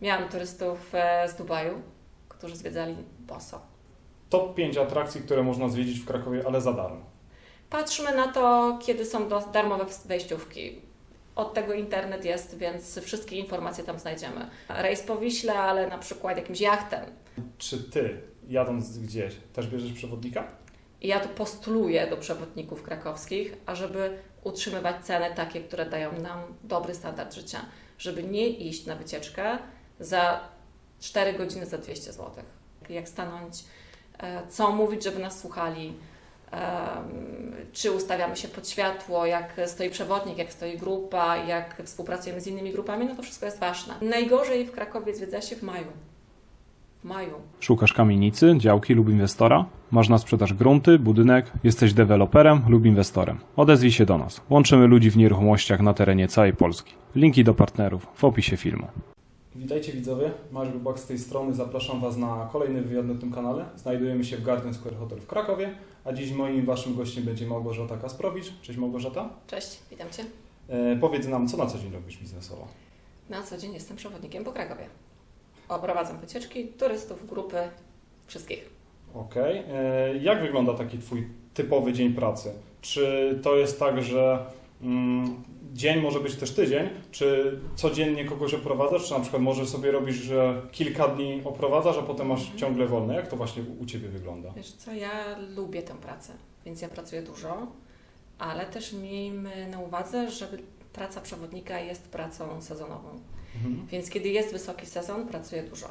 Miałam turystów e, z Dubaju, którzy zwiedzali Boso. Top 5 atrakcji, które można zwiedzić w Krakowie, ale za darmo. Patrzmy na to, kiedy są darmowe wejściówki. Od tego internet jest, więc wszystkie informacje tam znajdziemy. Rejs po Wiśle, ale na przykład jakimś jachtem. Czy ty, jadąc gdzieś, też bierzesz przewodnika? Ja tu postuluję do przewodników krakowskich, ażeby utrzymywać ceny takie, które dają nam dobry standard życia. Żeby nie iść na wycieczkę za 4 godziny za 200 zł. Jak stanąć, e, co mówić, żeby nas słuchali, czy ustawiamy się pod światło, jak stoi przewodnik, jak stoi grupa, jak współpracujemy z innymi grupami, no to wszystko jest ważne. Najgorzej w Krakowie zwiedza się w maju. W maju. Szukasz kamienicy, działki lub inwestora? Masz na sprzedaż grunty, budynek, jesteś deweloperem lub inwestorem. Odezwij się do nas. Łączymy ludzi w nieruchomościach na terenie całej Polski. Linki do partnerów w opisie filmu. Witajcie widzowie, Mariusz Rybak z tej strony. Zapraszam Was na kolejny wywiad na tym kanale. Znajdujemy się w Garden Square Hotel w Krakowie, a dziś moim i Waszym gościem będzie Małgorzata Kasprowicz. Cześć Małgorzata. Cześć, witam Cię. E, powiedz nam, co na co dzień robisz biznesowo? Na co dzień jestem przewodnikiem po Krakowie. Oprowadzam wycieczki turystów, grupy, wszystkich. Okej. E, Jak wygląda taki Twój typowy dzień pracy? Czy to jest tak, że mm, dzień może być też tydzień? Czy codziennie kogoś oprowadzasz? Czy na przykład może sobie robisz, że kilka dni oprowadzasz, a potem masz Mhm. ciągle wolne? Jak to właśnie u Ciebie wygląda? Wiesz co, ja lubię tę pracę, więc ja pracuję dużo, ale też miejmy na uwadze, że praca przewodnika jest pracą sezonową. Mhm. Więc kiedy jest wysoki sezon, pracuję dużo.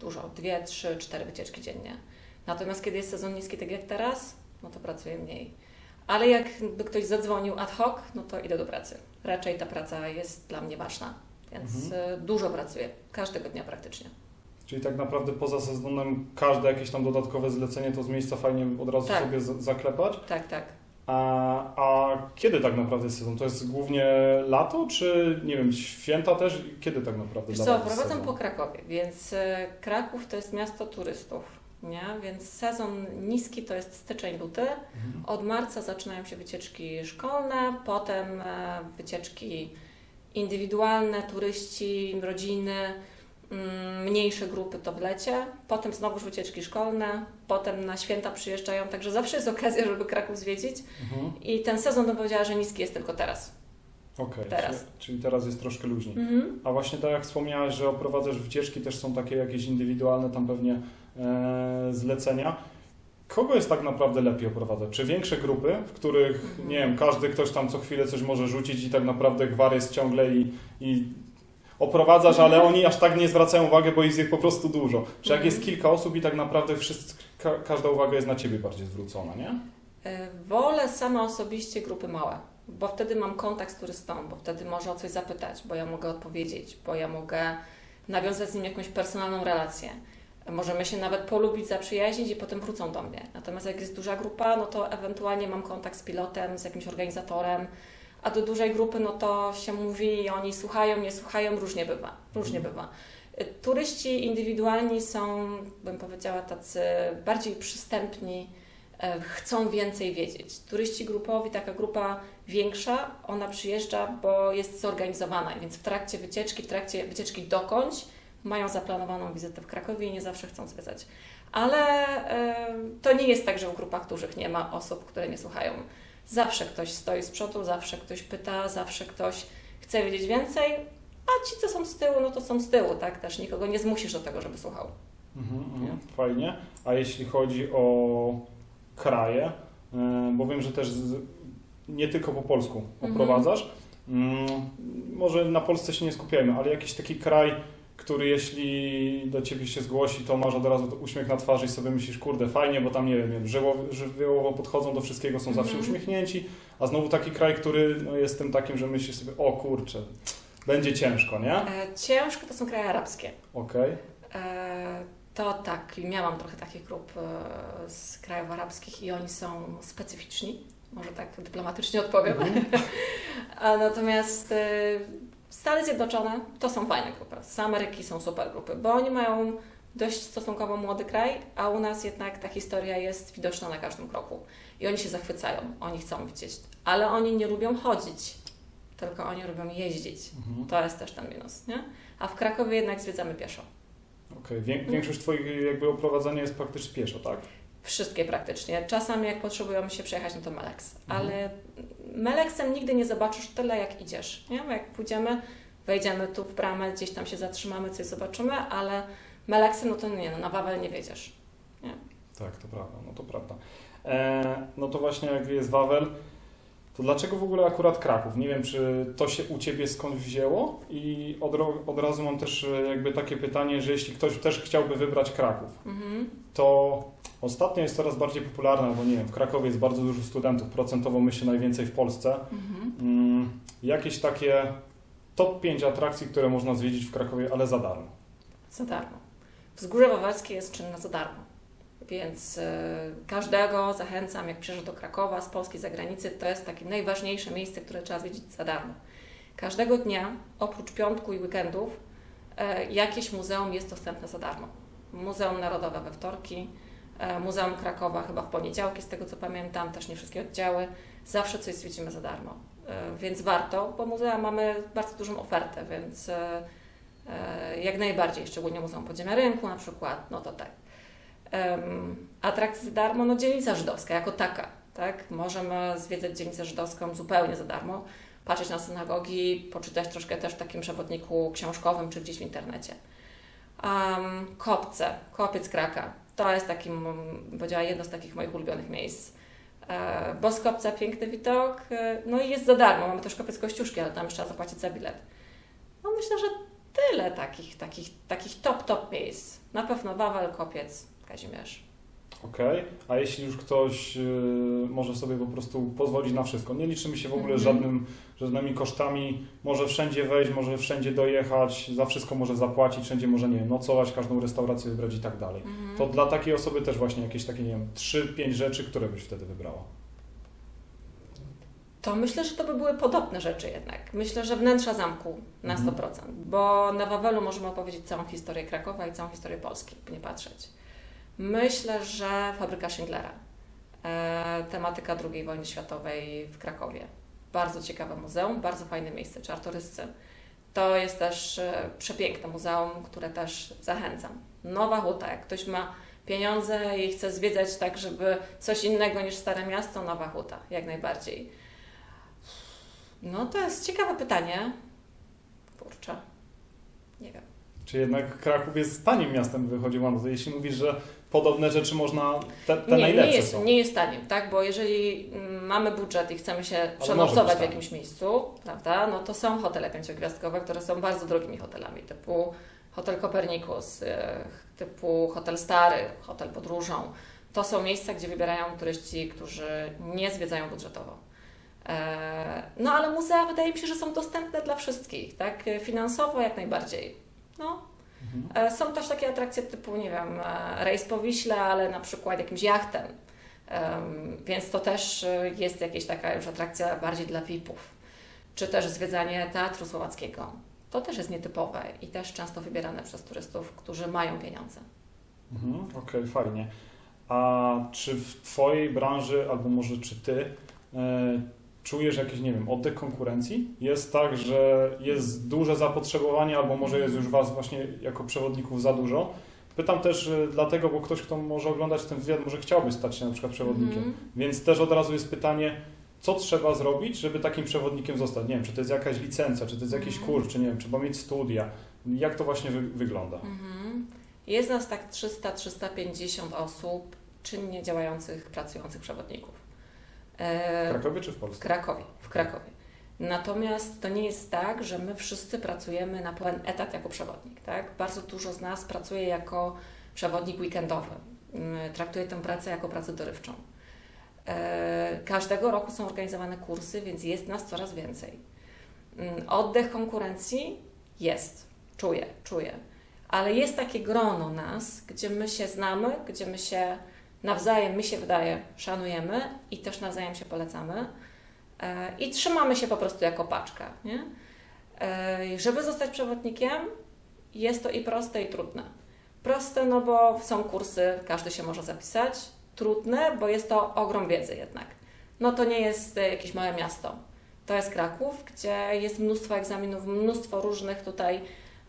Dużo, dwie, trzy, cztery wycieczki dziennie. Natomiast kiedy jest sezon niski, tak jak teraz, no to pracuję mniej. Ale jakby ktoś zadzwonił ad hoc, no to idę do pracy. Raczej ta praca jest dla mnie ważna, więc Mhm. y, dużo pracuję, każdego dnia praktycznie. Czyli tak naprawdę poza sezonem każde jakieś tam dodatkowe zlecenie to z miejsca fajnie od razu Tak. sobie zaklepać. Tak, tak. A, a kiedy tak naprawdę jest sezon? To jest głównie lato, czy nie wiem, święta też? Kiedy tak naprawdę Wiesz co, sezon? po Krakowie, więc e, Kraków to jest miasto turystów, nie? Więc sezon niski to jest styczeń, luty. Mhm. Od marca zaczynają się wycieczki szkolne, potem e, wycieczki indywidualne, turyści, rodziny, mm, mniejsze grupy to w lecie, potem znowuż wycieczki szkolne, potem na święta przyjeżdżają, także zawsze jest okazja, żeby Kraków zwiedzić Mhm. i ten sezon bym powiedziała, że niski jest tylko teraz. Okej, Teraz. czyli, czyli teraz jest troszkę luźniej. Mhm. A właśnie tak jak wspomniałeś, że oprowadzasz wycieczki, też są takie jakieś indywidualne tam pewnie zlecenia. Kogo jest tak naprawdę lepiej oprowadzać? Czy większe grupy, w których, Mhm. nie wiem, każdy ktoś tam co chwilę coś może rzucić i tak naprawdę gwar jest ciągle i, i oprowadzasz, ale Mhm. oni aż tak nie zwracają uwagi, bo jest ich po prostu dużo. Czy jak Mhm. jest kilka osób i tak naprawdę wszystko, ka, każda uwaga jest na Ciebie bardziej zwrócona, nie? E, Wolę sama osobiście grupy małe, bo wtedy mam kontakt z turystą, bo wtedy może o coś zapytać, bo ja mogę odpowiedzieć, bo ja mogę nawiązać z nim jakąś personalną relację. Możemy się nawet polubić, zaprzyjaźnić i potem wrócą do mnie. Natomiast jak jest duża grupa, no to ewentualnie mam kontakt z pilotem, z jakimś organizatorem, a do dużej grupy no to się mówi i oni słuchają, nie słuchają, różnie bywa. Różnie bywa. Y, Turyści indywidualni są, bym powiedziała, tacy bardziej przystępni, e, chcą więcej wiedzieć. Turyści grupowi, taka grupa większa, ona przyjeżdża, bo jest zorganizowana, więc w trakcie wycieczki, w trakcie wycieczki dokądś mają zaplanowaną wizytę w Krakowie i nie zawsze chcą zwiedzać. Ale to nie jest tak, że w grupach dużych nie ma osób, które nie słuchają. Zawsze ktoś stoi z przodu, zawsze ktoś pyta, zawsze ktoś chce wiedzieć więcej, a ci, co są z tyłu, no to są z tyłu, tak? Też nikogo nie zmusisz do tego, żeby słuchał. Mhm, mhm, fajnie. A jeśli chodzi o kraje, bo wiem, że też nie tylko po polsku Mhm. oprowadzasz. Mm, Może na Polsce się nie skupiajmy, ale jakiś taki kraj, który jeśli do Ciebie się zgłosi, to masz od razu uśmiech na twarzy i sobie myślisz, kurde, fajnie, bo tam, nie wiem, żywiołowo, podchodzą do wszystkiego, są zawsze Mhm. uśmiechnięci, a znowu taki kraj, który no, jest tym takim, że myślisz sobie, o kurczę, będzie ciężko, nie? E, ciężko to są kraje arabskie. Okej. E, to tak, miałam trochę takich grup e, z krajów arabskich i oni są specyficzni, może tak dyplomatycznie odpowiem. A natomiast e, Stany Zjednoczone to są fajne grupy. Z Ameryki są super grupy, bo oni mają dość stosunkowo młody kraj, a u nas jednak ta historia jest widoczna na każdym kroku. I oni się zachwycają, oni chcą widzieć, ale oni nie lubią chodzić tylko oni lubią jeździć. Mhm. To jest też ten minus, nie? A w Krakowie jednak zwiedzamy pieszo. Okej, Wię- Większość Twoich jakby oprowadzania jest praktycznie pieszo, tak? Wszystkie praktycznie. Czasami jak potrzebujemy się przejechać, no to Melex. Mhm. Ale Melexem nigdy nie zobaczysz tyle, jak idziesz. Nie? Bo jak pójdziemy, wejdziemy tu w bramę, gdzieś tam się zatrzymamy, coś zobaczymy, ale Melexem, no to nie, no na Wawel nie wiedziesz. Tak, to prawda, no to prawda. E, no to właśnie jak jest Wawel, to dlaczego w ogóle akurat Kraków? Nie wiem, czy to się u Ciebie skąd wzięło i od, od razu mam też e, jakby takie pytanie, że jeśli ktoś też chciałby wybrać Kraków, Mhm. to ostatnio jest coraz bardziej popularne, bo nie wiem, w Krakowie jest bardzo dużo studentów, procentowo myślę najwięcej w Polsce. Mhm. Mm, jakieś takie top 5 atrakcji, które można zwiedzić w Krakowie, ale za darmo. Za darmo. Wzgórze Wawelskie jest czynne za darmo. Więc y, każdego zachęcam, jak przyjeżdża do Krakowa z Polski, z zagranicy, to jest takie najważniejsze miejsce, które trzeba zwiedzić za darmo. Każdego dnia, oprócz piątku i weekendów, y, jakieś muzeum jest dostępne za darmo. Muzeum Narodowe we wtorki, y, Muzeum Krakowa chyba w poniedziałki, z tego co pamiętam, też nie wszystkie oddziały. Zawsze coś zwiedzimy za darmo. Więc warto, bo muzea mamy bardzo dużą ofertę, więc E, Jak najbardziej, szczególnie Muzeum Podziemia Rynku na przykład, no to tak. Atrakcje za darmo, no dzielnica żydowska jako taka, tak? Możemy zwiedzać dzielnicę żydowską zupełnie za darmo, patrzeć na synagogi, poczytać troszkę też w takim przewodniku książkowym czy gdzieś w internecie. Um, kopce, kopiec Kraka, to jest taki, powiedziała, jedno z takich moich ulubionych miejsc. E, bo z kopca piękny widok, e, no i jest za darmo. Mamy też kopiec Kościuszki, ale tam trzeba zapłacić za bilet. No myślę, że tyle takich, takich, takich top, top miejsc. Na pewno Wawel, Kopiec, Kazimierz. Okej, a jeśli już ktoś y, może sobie po prostu pozwolić na wszystko, nie liczymy się w ogóle Mhm. żadnym, żadnymi kosztami, może wszędzie wejść, może wszędzie dojechać, za wszystko może zapłacić, wszędzie może, nie wiem, nocować, każdą restaurację wybrać i tak dalej. Mhm. To dla takiej osoby też właśnie jakieś takie, nie wiem, 3-5 rzeczy, które byś wtedy wybrała. To myślę, że to by były podobne rzeczy jednak. Myślę, że wnętrza zamku na Mhm. 100%, bo na Wawelu możemy opowiedzieć całą historię Krakowa i całą historię Polski, nie patrzeć. Myślę, że fabryka Schindlera, e, tematyka II wojny światowej w Krakowie. Bardzo ciekawe muzeum, bardzo fajne miejsce, Czartoryscy. To jest też e, przepiękne muzeum, które też zachęcam. Nowa Huta, jak ktoś ma pieniądze i chce zwiedzać tak, żeby coś innego niż Stare Miasto, Nowa Huta, jak najbardziej. No to jest ciekawe pytanie. Kurczę. Nie wiem. Czy jednak Kraków jest tanim miastem, wychodzi to jeśli mówisz, że podobne rzeczy można, te, te nie, najlepsze nie jest, są. nie jest taniem, tak? Bo jeżeli mm, mamy budżet i chcemy się przenocować w jakimś miejscu, prawda? No to są hotele pięciogwiazdkowe, które są bardzo drogimi hotelami, typu Hotel Kopernikus, e, typu Hotel Stary, Hotel Podróżą. To są miejsca, gdzie wybierają turyści, którzy nie zwiedzają budżetowo. E, No ale muzea wydaje mi się, że są dostępne dla wszystkich, tak? Finansowo jak najbardziej. No, Mhm. E, Są też takie atrakcje typu, nie wiem, e, rejs po Wiśle, ale na przykład jakimś jachtem. Em, Więc to też e, jest jakaś taka już atrakcja bardziej dla VIP-ów. Czy też zwiedzanie Teatru Słowackiego. To też jest nietypowe i też często wybierane przez turystów, którzy mają pieniądze. Mhm, Okej, fajnie. A czy w Twojej branży, albo może czy Ty, czujesz jakiś, nie wiem, oddech konkurencji? Jest tak, że jest duże zapotrzebowanie, albo może jest już Was właśnie jako przewodników za dużo? Pytam też e, dlatego, bo ktoś, kto może oglądać ten wywiad, może chciałby stać się na przykład przewodnikiem. Mhm. Więc też od razu jest pytanie, co trzeba zrobić, żeby takim przewodnikiem zostać? Nie wiem, czy to jest jakaś licencja, czy to jest jakiś Mhm. kurs, czy nie wiem, trzeba mieć studia. Jak to właśnie wy- wygląda? Mhm. Jest nas tak 300-350 osób czynnie działających, pracujących przewodników. E, W Krakowie czy w W Polsce? Krakowie, w Krakowie. Natomiast to nie jest tak, że my wszyscy pracujemy na pełen etat jako przewodnik. Tak? Bardzo dużo z nas pracuje jako przewodnik weekendowy. Mm, Traktuje tę pracę jako pracę dorywczą. E, Każdego roku są organizowane kursy, więc jest nas coraz więcej. Mm, Oddech konkurencji jest, czuję, czuję. Ale jest takie grono nas, gdzie my się znamy, gdzie my się nawzajem, mi się wydaje, szanujemy i też nawzajem się polecamy. E, I trzymamy się po prostu jako paczka. Nie? E, Żeby zostać przewodnikiem, jest to i proste, i trudne. Proste, no bo są kursy, każdy się może zapisać. Trudne, bo jest to ogrom wiedzy jednak. No to nie jest e, jakieś małe miasto. To jest Kraków, gdzie jest mnóstwo egzaminów, mnóstwo różnych tutaj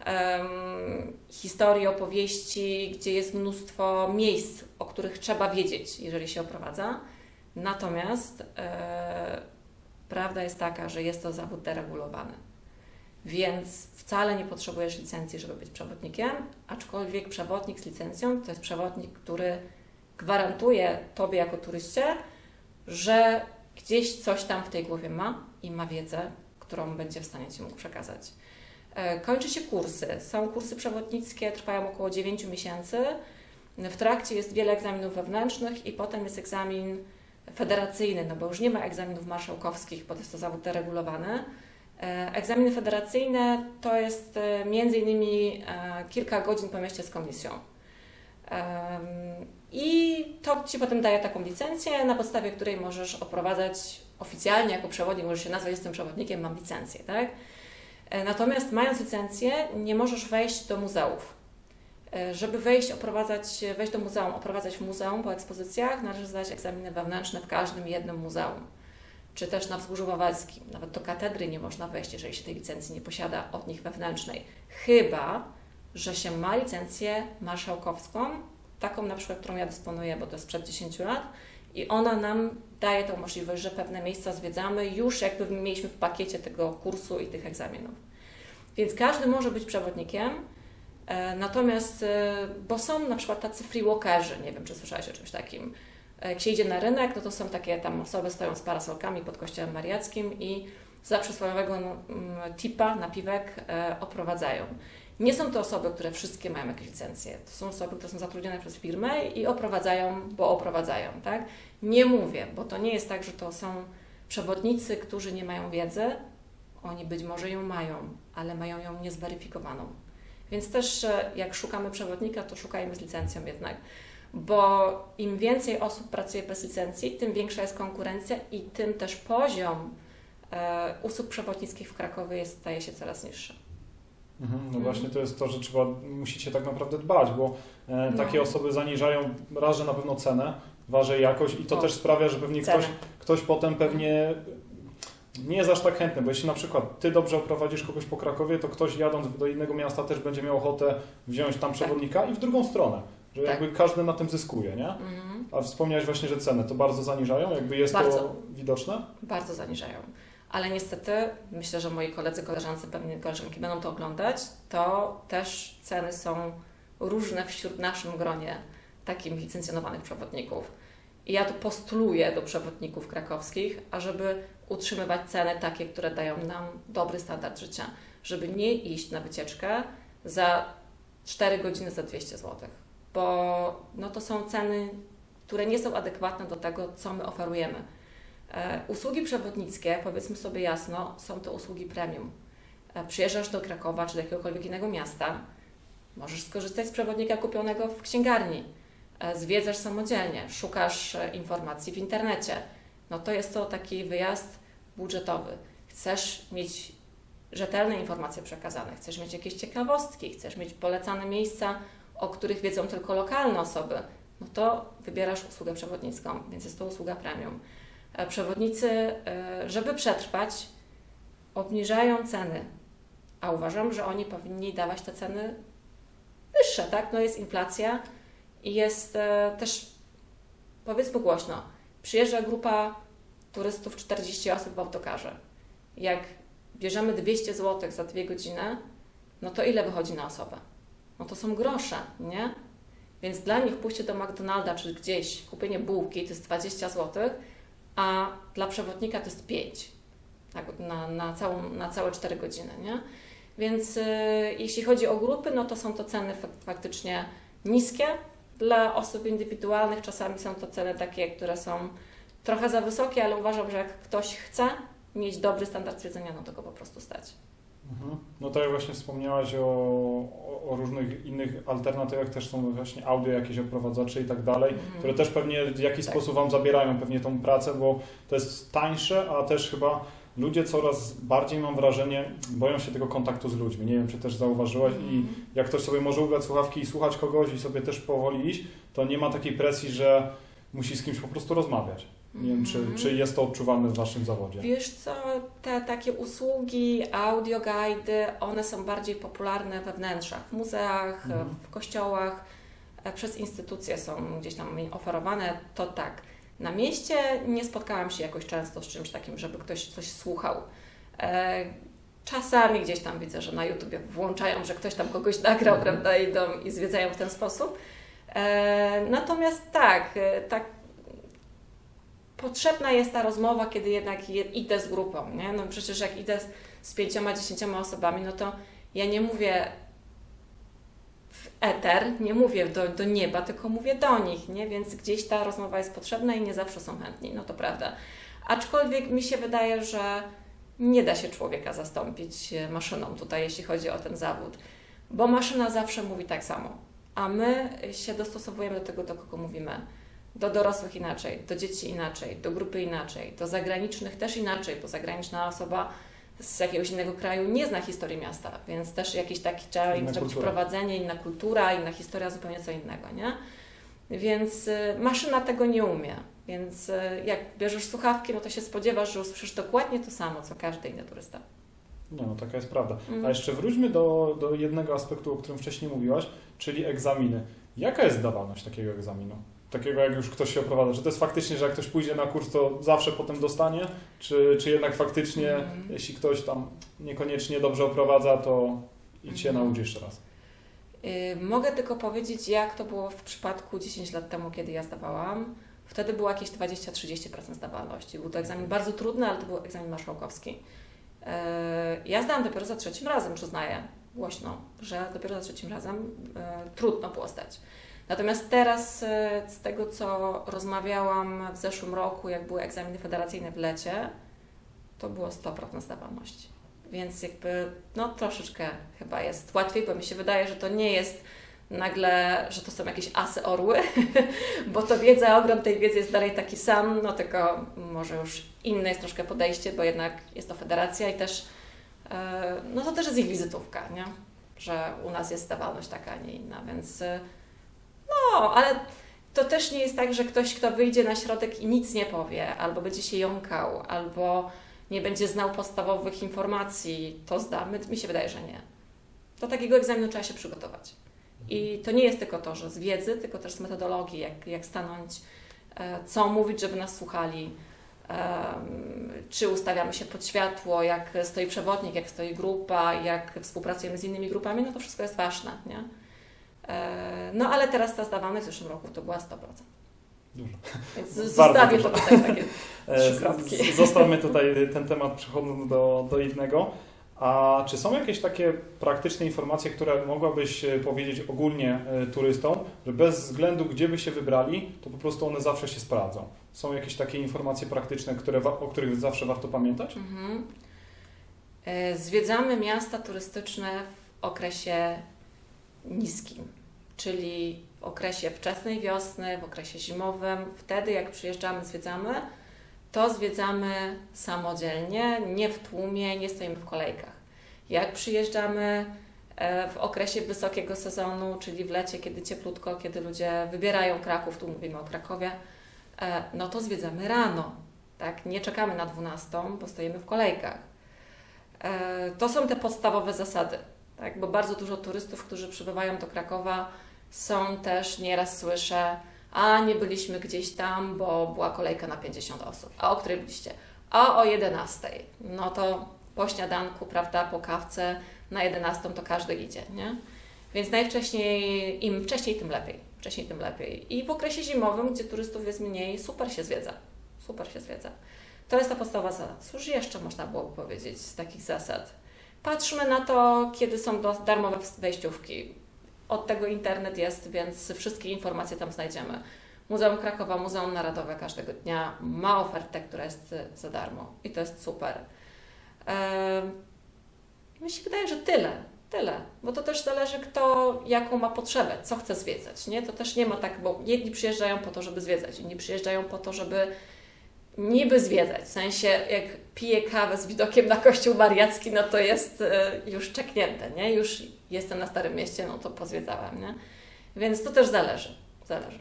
em, historii, opowieści, gdzie jest mnóstwo miejsc, o których trzeba wiedzieć, jeżeli się oprowadza. Natomiast e, prawda jest taka, że jest to zawód deregulowany. Więc wcale nie potrzebujesz licencji, żeby być przewodnikiem, aczkolwiek przewodnik z licencją to jest przewodnik, który gwarantuje Tobie jako turyście, że gdzieś coś tam w tej głowie ma i ma wiedzę, którą będzie w stanie Ci mógł przekazać. E, Kończy się kursy. Są kursy przewodnickie, trwają około 9 miesięcy. W trakcie jest wiele egzaminów wewnętrznych i potem jest egzamin federacyjny, no bo już nie ma egzaminów marszałkowskich, bo jest to zawód deregulowany. E, Egzaminy federacyjne to jest e, między innymi kilka godzin po mieście z komisją. I to Ci potem daje taką licencję, na podstawie której możesz oprowadzać oficjalnie jako przewodnik, możesz się nazwać, jestem przewodnikiem, mam licencję, tak? E, Natomiast mając licencję, nie możesz wejść do muzeów. E, Żeby wejść, oprowadzać, wejść do muzeum, oprowadzać w muzeum po ekspozycjach, należy zdać egzaminy wewnętrzne w każdym jednym muzeum. Czy też na Wzgórzu Wawelskim. Nawet do katedry nie można wejść, jeżeli się tej licencji nie posiada od nich wewnętrznej. Chyba, że się ma licencję marszałkowską, taką na przykład, którą ja dysponuję, bo to jest sprzed 10 lat, i ona nam daje tą możliwość, że pewne miejsca zwiedzamy już jakby mieliśmy w pakiecie tego kursu i tych egzaminów. Więc każdy może być przewodnikiem, e, natomiast, e, bo są na przykład tacy free walkerzy, nie wiem, czy słyszałeś o czymś takim. E, Jak się idzie na rynek, no to są takie tam osoby stoją z parasolkami pod kościołem mariackim i za przysłowiowego no, tipa, napiwek e, oprowadzają. Nie są to osoby, które wszystkie mają jakieś licencje. To są osoby, które są zatrudnione przez firmę i oprowadzają, bo oprowadzają, tak? Nie mówię, bo to nie jest tak, że to są przewodnicy, którzy nie mają wiedzy. Oni być może ją mają, ale mają ją niezweryfikowaną. Więc też jak szukamy przewodnika, to szukajmy z licencją jednak, bo im więcej osób pracuje bez licencji, tym większa jest konkurencja i tym też poziom e, usług przewodnickich w Krakowie jest, staje się coraz niższy. Mhm, no Mhm. właśnie to jest to, że trzeba, musicie tak naprawdę dbać, bo e, takie No. osoby zaniżają raz, że na pewno cenę, dwa, że jakość i to O, też sprawia, że pewnie ktoś, ktoś potem pewnie nie jest aż tak chętny, bo jeśli na przykład ty dobrze oprowadzisz kogoś po Krakowie, to ktoś jadąc do innego miasta też będzie miał ochotę wziąć tam przewodnika i w drugą stronę, że Tak. jakby każdy na tym zyskuje, nie? Mhm. A wspomniałeś właśnie, że ceny to bardzo zaniżają, jakby jest Bardzo. to widoczne? Bardzo zaniżają. Ale niestety, myślę, że moi koledzy, koleżanki, pewnie koleżanki będą to oglądać, to też ceny są różne wśród naszym gronie takim licencjonowanych przewodników. I ja tu postuluję do przewodników krakowskich, ażeby utrzymywać ceny takie, które dają nam dobry standard życia, żeby nie iść na wycieczkę za 4 godziny za 200 zł, bo no to są ceny, które nie są adekwatne do tego, co my oferujemy. E, Usługi przewodnickie, powiedzmy sobie jasno, są to usługi premium. E, Przyjeżdżasz do Krakowa czy do jakiegokolwiek innego miasta, możesz skorzystać z przewodnika kupionego w księgarni, E, zwiedzasz samodzielnie, szukasz informacji w internecie. No to jest to taki wyjazd budżetowy. Chcesz mieć rzetelne informacje przekazane, chcesz mieć jakieś ciekawostki, chcesz mieć polecane miejsca, o których wiedzą tylko lokalne osoby, no to wybierasz usługę przewodnicką, więc jest to usługa premium. E, Przewodnicy, e, żeby przetrwać, obniżają ceny, a uważam, że oni powinni dawać te ceny wyższe, tak? No jest inflacja i jest e, też, powiedzmy głośno, przyjeżdża grupa turystów, 40 osób w autokarze. Jak bierzemy 200 zł za dwie godziny, no to ile wychodzi na osobę? No to są grosze, nie? Więc dla nich pójście do McDonalda czy gdzieś, kupienie bułki to jest 20 zł, a dla przewodnika to jest 5 tak, na, na, całą, na całe 4 godziny, nie? Więc y, jeśli chodzi o grupy, no to są to ceny fak- faktycznie niskie. Dla osób indywidualnych czasami są to ceny takie, które są trochę za wysokie, ale uważam, że jak ktoś chce mieć dobry standard zwiedzenia, no to go po prostu stać. Mhm. No tak jak właśnie wspomniałaś o, o, o różnych innych alternatywach, też są właśnie audio, jakieś oprowadzacze i tak dalej, Mhm. które też pewnie w jakiś Tak. sposób Wam zabierają pewnie tą pracę, bo to jest tańsze, a też chyba ludzie coraz bardziej, mam wrażenie, boją się tego kontaktu z ludźmi. Nie wiem, czy też zauważyłaś i Mhm. jak ktoś sobie może ubrać słuchawki i słuchać kogoś i sobie też powoli iść, to nie ma takiej presji, że musi z kimś po prostu rozmawiać. Nie wiem, czy, Mhm. czy jest to odczuwalne w Waszym zawodzie. Wiesz co, te takie usługi, audioguidy, one są bardziej popularne we wnętrzach, w muzeach, Mhm. w kościołach, e, przez instytucje są gdzieś tam oferowane, to tak. Na mieście nie spotkałam się jakoś często z czymś takim, żeby ktoś coś słuchał. E, Czasami gdzieś tam widzę, że na YouTubie włączają, że ktoś tam kogoś nagrał, Mhm. prawda, idą, i zwiedzają w ten sposób. E, Natomiast tak, tak potrzebna jest ta rozmowa, kiedy jednak je, idę z grupą, nie? No przecież jak idę z, z pięcioma, dziesięcioma osobami, no to ja nie mówię w eter, nie mówię do, do nieba, tylko mówię do nich, nie? Więc gdzieś ta rozmowa jest potrzebna i nie zawsze są chętni, no to prawda. Aczkolwiek mi się wydaje, że nie da się człowieka zastąpić e, maszyną tutaj, jeśli chodzi o ten zawód, bo maszyna zawsze mówi tak samo, a my się dostosowujemy do tego, do kogo mówimy. Do dorosłych inaczej, do dzieci inaczej, do grupy inaczej, do zagranicznych też inaczej, bo zagraniczna osoba z jakiegoś innego kraju nie zna historii miasta, więc też jakiś taki trzeba im zrobić kultura. prowadzenie, inna kultura, inna historia, zupełnie co innego, nie? Więc y, maszyna tego nie umie. Więc y, jak bierzesz słuchawki, no to się spodziewasz, że usłyszysz dokładnie to samo, co każdy inny turysta. Nie, no taka jest prawda. Mhm. A jeszcze wróćmy do, do jednego aspektu, o którym wcześniej mówiłaś, czyli egzaminy. Jaka jest zdawalność takiego egzaminu? Takiego, jak już ktoś się oprowadza. Czy to jest faktycznie, że jak ktoś pójdzie na kurs, to zawsze potem dostanie? Czy, czy jednak faktycznie, Mhm. jeśli ktoś tam niekoniecznie dobrze oprowadza, to idź się Mhm. naucz jeszcze raz? Y, Mogę tylko powiedzieć, jak to było w przypadku 10 lat temu, kiedy ja zdawałam. Wtedy było jakieś 20-30% zdawalności. Był to egzamin bardzo trudny, ale to był egzamin marszałkowski. Y, Ja zdałam dopiero za trzecim razem, przyznaję głośno, że dopiero za trzecim razem y, trudno było zdać. Natomiast teraz y, z tego, co rozmawiałam w zeszłym roku, jak były egzaminy federacyjne w lecie, to było 100% zdawalności. Więc jakby, no troszeczkę chyba jest łatwiej, bo mi się wydaje, że to nie jest nagle, że to są jakieś asy orły, bo to wiedza, ogrom tej wiedzy jest dalej taki sam, no tylko może już inne jest troszkę podejście, bo jednak jest to federacja i też, e, no to też jest ich wizytówka, nie? Że u nas jest zdawalność taka, a nie inna, więc e, no, ale to też nie jest tak, że ktoś, kto wyjdzie na środek i nic nie powie, albo będzie się jąkał, albo nie będzie znał podstawowych informacji, to zda. My, mi się wydaje, że nie. Do takiego egzaminu trzeba się przygotować. I to nie jest tylko to, że z wiedzy, tylko też z metodologii, jak, jak stanąć, e, co mówić, żeby nas słuchali, czy ustawiamy się pod światło, jak stoi przewodnik, jak stoi grupa, jak współpracujemy z innymi grupami, no to wszystko jest ważne, nie? E, No ale teraz ta zdawalność w zeszłym roku to była 100%. Dużo. Więc zostawię dużo. to tutaj takie E, Trzy kropki. z- Zostawmy tutaj ten temat, przechodząc do, do innego. A czy są jakieś takie praktyczne informacje, które mogłabyś e, powiedzieć ogólnie e, turystom, że bez względu gdzie by się wybrali, to po prostu one zawsze się sprawdzą? Są jakieś takie informacje praktyczne, które, o których zawsze warto pamiętać? Mhm. E, Zwiedzamy miasta turystyczne w okresie niskim, czyli w okresie wczesnej wiosny, w okresie zimowym. Wtedy, jak przyjeżdżamy, zwiedzamy, to zwiedzamy samodzielnie, nie w tłumie, nie stoimy w kolejkach. Jak przyjeżdżamy e, w okresie wysokiego sezonu, czyli w lecie, kiedy cieplutko, kiedy ludzie wybierają Kraków, tu mówimy o Krakowie, e, no to zwiedzamy rano. Tak? Nie czekamy na 12, bo stoimy w kolejkach. E, To są te podstawowe zasady, tak? bo bardzo dużo turystów, którzy przybywają do Krakowa, są też, nieraz słyszę, a nie byliśmy gdzieś tam, bo była kolejka na 50 osób. A o której byliście? A o 11. No to po śniadanku, prawda, po kawce na 11 to każdy idzie, nie? Więc najwcześniej, im wcześniej, tym lepiej. Wcześniej, tym lepiej. I w okresie zimowym, gdzie turystów jest mniej, super się zwiedza. Super się zwiedza. To jest ta podstawowa zasada. Cóż jeszcze można byłoby powiedzieć z takich zasad? Patrzmy na to, kiedy są darmowe wejściówki. Od tego internet jest, więc wszystkie informacje tam znajdziemy. Muzeum Krakowa, Muzeum Narodowe każdego dnia ma ofertę, która jest za darmo i to jest super. Em, Mi się wydaje, że tyle, tyle, bo to też zależy kto jaką ma potrzebę, co chce zwiedzać, nie? To też nie ma tak, bo jedni przyjeżdżają po to, żeby zwiedzać, inni przyjeżdżają po to, żeby niby zwiedzać, w sensie jak piję kawę z widokiem na kościół mariacki, no to jest y, już czeknięte, nie? Już jestem na Starym Mieście, no to pozwiedzałem, nie? Więc to też zależy, zależy.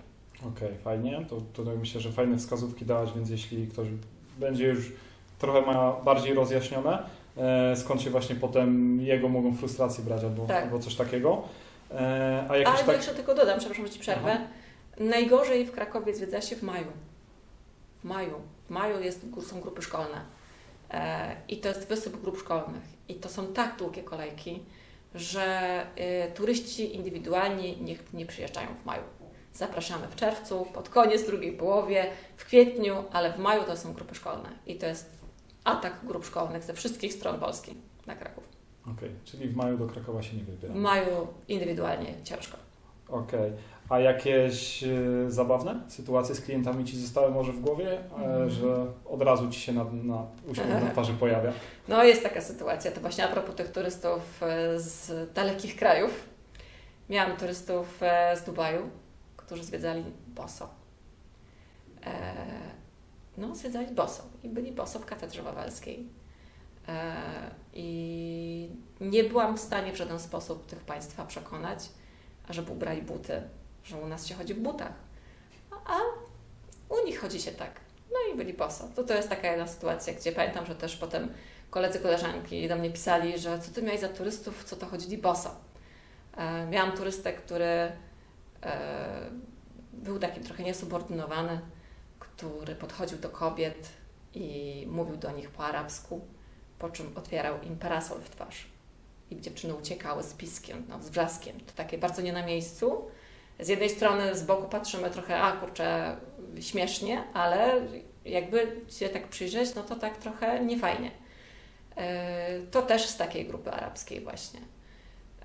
Okej, fajnie. To tutaj myślę, że fajne wskazówki dałaś, więc jeśli ktoś będzie już trochę ma bardziej rozjaśnione, e, skąd się właśnie potem jego mogą frustracje brać albo, Tak. albo coś takiego. E, a Ale tak... jeszcze tylko dodam, przepraszam, że Ci przerwę. Aha. Najgorzej w Krakowie zwiedza się w maju. W maju. W maju jest, są grupy szkolne. E, I to jest wysyp grup szkolnych. I to są tak długie kolejki, że e, turyści indywidualni niech nie przyjeżdżają w maju. Zapraszamy w czerwcu, pod koniec drugiej połowie, w kwietniu, ale w maju to są grupy szkolne. I to jest atak grup szkolnych ze wszystkich stron Polski na Kraków. Okej, czyli w maju do Krakowa się nie W wybieramy. maju indywidualnie ciężko. Okej. A jakieś e, zabawne sytuacje z klientami Ci zostały może w głowie, Mhm. że od razu Ci się na, na uśmiech na twarzy pojawia? No jest taka sytuacja, to właśnie a propos tych turystów e, z dalekich krajów. Miałam turystów e, z Dubaju, którzy zwiedzali boso. No, zwiedzali boso i byli boso w katedrze wawelskiej. I nie byłam w stanie w żaden sposób tych Państwa przekonać, żeby ubrali buty, że u nas się chodzi w butach. A u nich chodzi się tak. No i byli boso. To, to jest taka jedna sytuacja, gdzie pamiętam, że też potem koledzy, koleżanki do mnie pisali, że co ty miałeś za turystów, co to chodzili boso. E, miałam turystę, który e, był takim trochę niesubordynowany, który podchodził do kobiet i mówił do nich po arabsku, po czym otwierał im parasol w twarz. I dziewczyny uciekały z piskiem, no, z wrzaskiem. To takie bardzo nie na miejscu. Z jednej strony z boku patrzymy trochę, a kurczę, śmiesznie, ale jakby się tak przyjrzeć, no to tak trochę niefajnie. E, To też z takiej grupy arabskiej właśnie.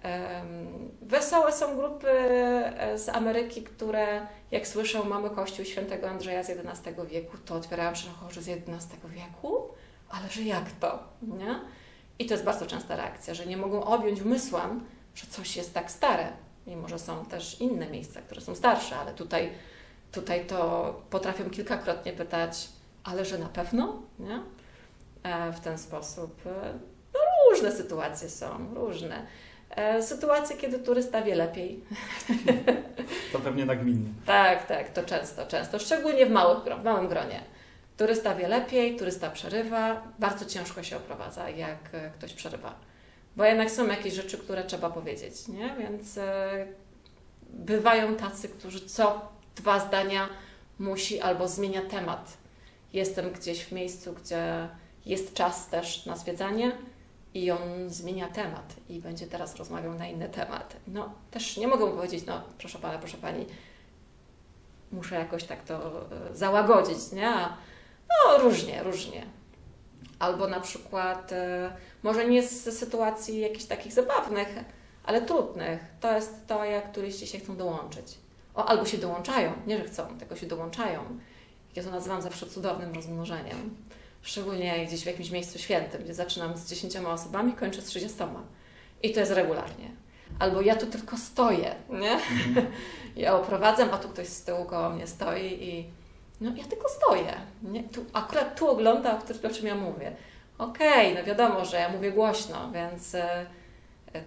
Em, Wesołe są grupy e, z Ameryki, które jak słyszą mamy kościół świętego Andrzeja z XI wieku, to otwierają się chorzy z XI wieku, ale że jak to, nie? I to jest bardzo częsta reakcja, że nie mogą objąć umysłem, że coś jest tak stare, mimo że są też inne miejsca, które są starsze, ale tutaj, tutaj to potrafią kilkakrotnie pytać, ale że na pewno, nie? E, W ten sposób. e, No, różne sytuacje są, różne. E, Sytuacje, kiedy turysta wie lepiej. To pewnie nagminnie. Tak, tak, to często, często. Szczególnie w, małych, w małym gronie. Turysta wie lepiej, turysta przerywa. Bardzo ciężko się oprowadza, jak ktoś przerywa. Bo jednak są jakieś rzeczy, które trzeba powiedzieć, nie? Więc e, bywają tacy, którzy co dwa zdania musi albo zmienia temat. Jestem gdzieś w miejscu, gdzie jest czas też na zwiedzanie i on zmienia temat i będzie teraz rozmawiał na inny temat. No, też nie mogę powiedzieć, no proszę Pana, proszę Pani, muszę jakoś tak to e, załagodzić, nie? No, różnie, różnie. Albo na przykład, e, może nie z sytuacji jakichś takich zabawnych, ale trudnych. To jest to, jak turyści się chcą dołączyć. O, albo się dołączają, nie że chcą, tylko się dołączają. Ja to nazywam zawsze cudownym rozmnożeniem. Szczególnie gdzieś w jakimś miejscu świętym, gdzie zaczynam z 10 osobami, kończę z 30. I to jest regularnie. Albo ja tu tylko stoję, nie? Mhm. Ja oprowadzam, a tu ktoś z tyłu koło mnie stoi i no ja tylko stoję. Nie? Tu, akurat tu ogląda, o, czym ja mówię. Okej, no wiadomo, że ja mówię głośno, więc e,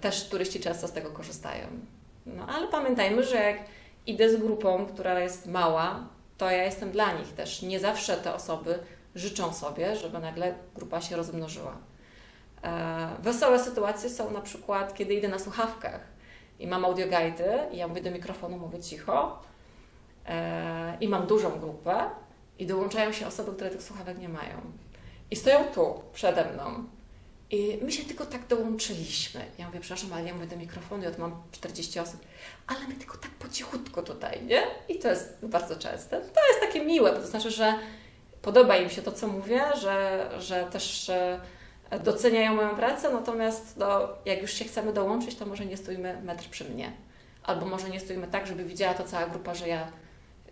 też turyści często z tego korzystają. No ale pamiętajmy, że jak idę z grupą, która jest mała, to ja jestem dla nich też. Nie zawsze te osoby życzą sobie, żeby nagle grupa się rozmnożyła. E, wesołe sytuacje są na przykład, kiedy idę na słuchawkach i mam audioguidy i ja mówię do mikrofonu, mówię cicho i mam dużą grupę i dołączają się osoby, które tych słuchawek nie mają. I stoją tu, przede mną. I my się tylko tak dołączyliśmy. Ja mówię, przepraszam, ale ja mówię do mikrofonu, ja tu mam 40 osób, ale my tylko tak po cichutku tutaj, nie? I to jest bardzo częste. To jest takie miłe, to znaczy, że podoba im się to, co mówię, że, że też e, doceniają moją pracę, natomiast no, jak już się chcemy dołączyć, to może nie stójmy metr przy mnie. Albo może nie stójmy tak, żeby widziała to cała grupa, że ja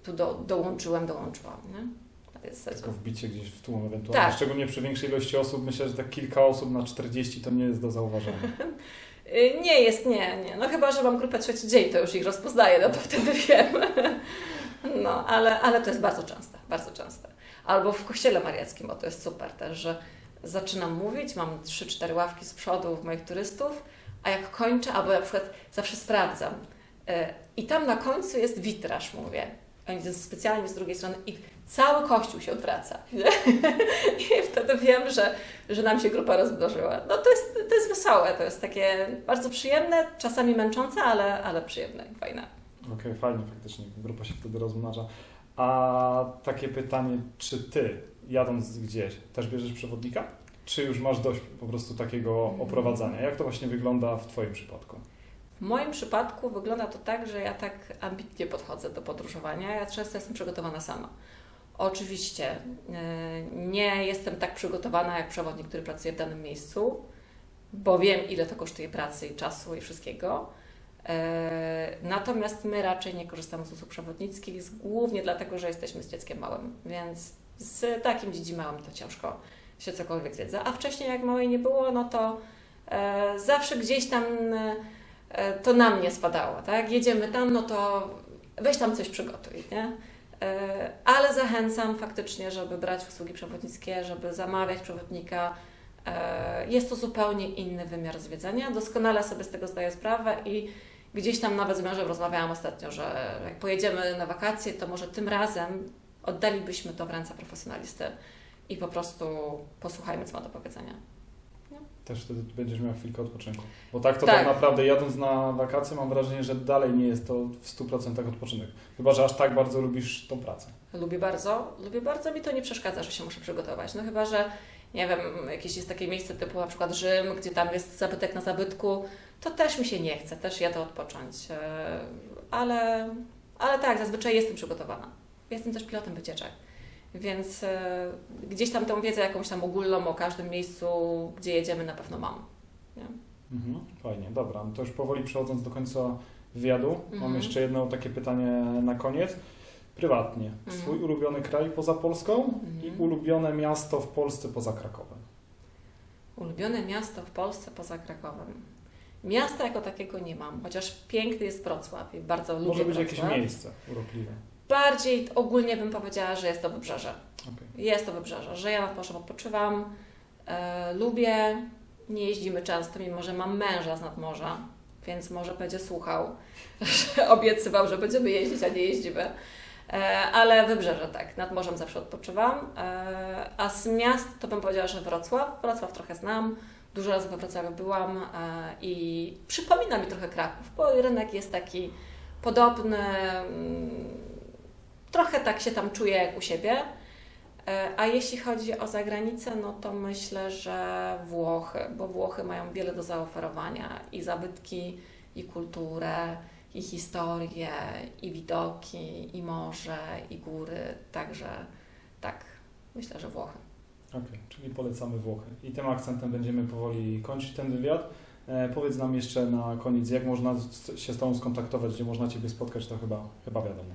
tu do, dołączyłem, dołączyłam. Nie? Tylko wbicie gdzieś w tłum ewentualnie. Tak. Szczególnie przy większej ilości osób. Myślę, że tak kilka osób na 40 to nie jest do zauważenia. Y, Nie jest, nie, nie. No chyba, że mam grupę trzeci dzień, to już ich rozpoznaję, no to wtedy wiem. No, ale, ale to jest bardzo częste, bardzo częste. Albo w kościele mariackim, o to jest super też, że zaczynam mówić, mam 3-4 ławki z przodu moich turystów, a jak kończę, albo na przykład zawsze sprawdzam. y, I tam na końcu jest witraż, mówię. Oni to specjalnie z drugiej strony i cały kościół się odwraca. I wtedy wiem, że, że nam się grupa rozmnożyła. No to jest, to jest wesołe, to jest takie bardzo przyjemne, czasami męczące, ale, ale przyjemne i fajne. Okej, fajnie faktycznie, grupa się wtedy rozmnaża. A takie pytanie, czy ty jadąc gdzieś też bierzesz przewodnika? Czy już masz dość po prostu takiego oprowadzania? Jak to właśnie wygląda w Twoim przypadku? W moim przypadku wygląda to tak, że ja tak ambitnie podchodzę do podróżowania. Ja często jestem przygotowana sama. Oczywiście yy, nie jestem tak przygotowana jak przewodnik, który pracuje w danym miejscu, bo wiem, ile to kosztuje pracy i czasu i wszystkiego. Yy, Natomiast my raczej nie korzystamy z usług przewodnickich, głównie dlatego, że jesteśmy z dzieckiem małym, więc z takim dzieci małym to ciężko się cokolwiek zwiedza. A wcześniej, jak małej nie było, no to e, zawsze gdzieś tam e, e, to na mnie spadało, tak? Jedziemy tam, no to weź tam coś przygotuj, nie? E, Ale zachęcam faktycznie, żeby brać usługi przewodnickie, żeby zamawiać przewodnika. E, Jest to zupełnie inny wymiar zwiedzania. Doskonale sobie z tego zdaję sprawę i gdzieś tam nawet z mężem rozmawiałam ostatnio, że jak pojedziemy na wakacje, to może tym razem oddalibyśmy to w ręce profesjonalisty i po prostu posłuchajmy, co ma do powiedzenia. Też wtedy będziesz miał chwilkę odpoczynku. Bo tak to tak, Tak. naprawdę jadąc na wakacje mam wrażenie, że dalej nie jest to w 100% odpoczynek. Chyba, że aż tak bardzo lubisz tą pracę. Lubię bardzo, lubię bardzo, mi to nie przeszkadza, że się muszę przygotować. No chyba, że nie wiem, jakieś jest takie miejsce typu na przykład Rzym, gdzie tam jest zabytek na zabytku, to też mi się nie chce, też jadę odpocząć. E, Ale, ale tak, zazwyczaj jestem przygotowana. Jestem też pilotem wycieczek, więc e, gdzieś tam tą wiedzę jakąś tam ogólną o każdym miejscu, gdzie jedziemy, na pewno mam. Nie? Mhm, fajnie, dobra. No to już powoli przechodząc do końca wywiadu, mam Mhm. jeszcze jedno takie pytanie na koniec. Prywatnie, Mhm. swój ulubiony kraj poza Polską i Mhm. ulubione miasto w Polsce poza Krakowem. Ulubione miasto w Polsce poza Krakowem. Miasta jako takiego nie mam, chociaż piękny jest Wrocław i bardzo lubię Może być Wrocław. jakieś miejsce urokliwe. Bardziej ogólnie bym powiedziała, że jest to wybrzeże. Okej. Jest to wybrzeże, że ja nad morzem odpoczywam, e, lubię, nie jeździmy często, mimo że mam męża z nadmorza, więc może będzie słuchał, że obiecywał, że będziemy jeździć, a nie jeździmy. E, ale wybrzeże tak, nad morzem zawsze odpoczywam. E, a z miast to bym powiedziała, że Wrocław. Wrocław trochę znam, dużo razy we Wrocławiu byłam e, i przypomina mi trochę Kraków, bo rynek jest taki podobny, mm, trochę tak się tam czuję jak u siebie. E, A jeśli chodzi o zagranicę, no to myślę, że Włochy, bo Włochy mają wiele do zaoferowania i zabytki, i kulturę, i historię, i widoki, i morze, i góry. Także tak, myślę, że Włochy. Okej, czyli polecamy Włochy. I tym akcentem będziemy powoli kończyć ten wywiad. E, powiedz nam jeszcze na koniec, jak można się z Tobą skontaktować, gdzie można Ciebie spotkać, to chyba, chyba wiadomo.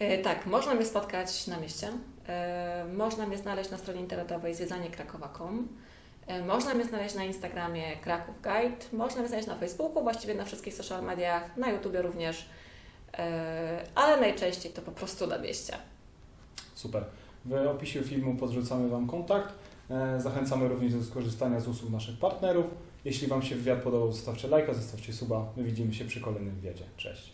E, Tak, można mnie spotkać na mieście. E, Można mnie znaleźć na stronie internetowej zwiedzaniekrakowa.com. E, Można mnie znaleźć na Instagramie Kraków Guide. Można mnie znaleźć na Facebooku, właściwie na wszystkich social mediach, na YouTubie również. Ale najczęściej to po prostu na mieście. Super. W opisie filmu podrzucamy Wam kontakt. Zachęcamy również do skorzystania z usług naszych partnerów. Jeśli Wam się wywiad podobał, zostawcie lajka, zostawcie suba. My widzimy się przy kolejnym wywiadzie. Cześć.